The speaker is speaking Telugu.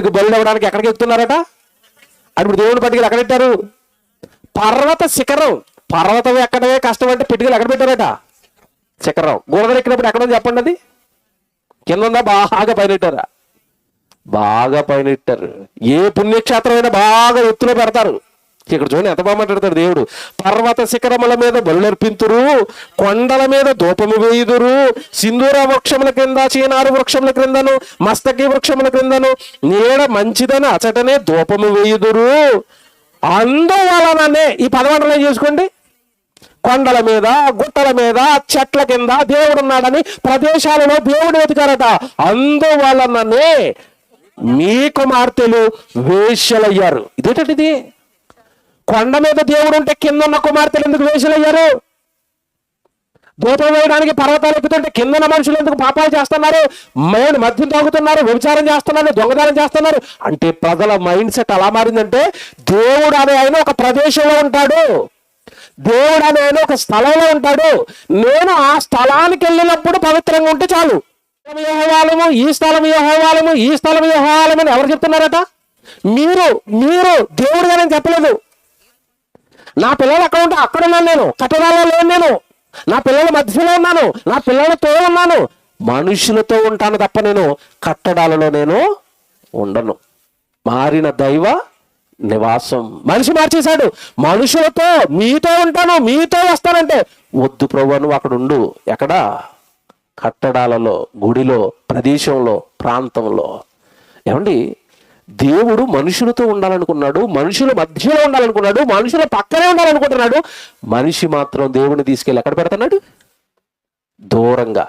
దేవుడికి బలి అవ్వడానికి ఎక్కడికి ఎక్కుతున్నారట అది ఇప్పుడు దేవుడిని ఎక్కడ పెట్టారు? పర్వత శిఖరం. పర్వతం ఎక్కడమే కష్టం అంటే పెట్టుకెళ్ళి ఎక్కడ పెట్టారట? శిఖరం. గురదలు ఎక్కినప్పుడు ఎక్కడ చెప్పండి అది? కింద ఉందా? బాగా పైన పెట్టారా? బాగా పైన పెట్టారు. ఏ పుణ్యక్షేత్రం అయినా బాగా ఎత్తులో పెడతారు. ఇక్కడ చూడండి ఎంత బాగా మాట్లాడతాడు దేవుడు. పర్వత శిఖరముల మీద బలులర్పింతురు కొండల మీద దూపము వేయుదురు సింధూర వృక్షముల క్రింద చీనారు వృక్షముల క్రిందను మస్తకి వృక్షముల క్రిందను నీడ మంచిదని అచటనే దూపము వేయుదురు. అందువలననే ఈ పదమండలం చేసుకోండి? కొండల మీద గుట్టల మీద చెట్ల కింద దేవుడు ఉన్నాడని ప్రదేశాలలో దేవుడు వెతికారట. అందువలననే మీ కుమార్తెలు వేశ్యలయ్యారు. ఇదేటటిది కొండ మీద దేవుడు ఉంటే కింద ఉన్న కుమార్తెలు ఎందుకు వేషలయ్యారు? దూపం వేయడానికి పర్వతాలు ఎక్కుతుంటే కిందన మనుషులు ఎందుకు పాపాలు చేస్తున్నారు? మైండ్ మద్యం తాగుతున్నారు వ్యభిచారం చేస్తున్నారు దొంగదానం చేస్తున్నారు. అంటే ప్రజల మైండ్ సెట్ ఎలా మారిందంటే దేవుడు అనే ఆయన ఒక ప్రదేశంలో ఉంటాడు. దేవుడు అనే ఆయన ఒక స్థలంలో ఉంటాడు. నేను ఆ స్థలానికి వెళ్ళినప్పుడు పవిత్రంగా ఉంటే చాలు. యహోవాలము ఈ స్థలం యహోవాలము ఈ స్థలం యహోవాలము అని ఎవరు చెప్తున్నారట? మీరు మీరు దేవుడు అని చెప్పలేదు. నా పిల్లలు అక్కడ ఉంటే అక్కడ ఉన్నాను నేను. కట్టడాలో లేను నేను. నా పిల్లల మధ్యలో ఉన్నాను. నా పిల్లలతో ఉన్నాను. మనుషులతో ఉంటాను తప్ప నేను కట్టడాలలో నేను ఉండను. మారిన దైవ నివాసం. మనిషి మార్చేశాడు. మనుషులతో మీతో ఉంటాను. మీతో వస్తానంటే వద్దు ప్రభు నువ్వు అక్కడ ఉండు. ఎక్కడ? కట్టడాలలో గుడిలో ప్రదేశంలో ప్రాంతంలో. ఏమండి? దేవుడు మనుషులతో ఉండాలనుకున్నాడు మనుషుల మధ్యలో ఉండాలనుకున్నాడు మనుషుల పక్కనే ఉండాలనుకుంటున్నాడు. మనిషి మాత్రం దేవుని తీసుకెళ్ళి ఎక్కడ పెడుతున్నాడు? దూరంగా.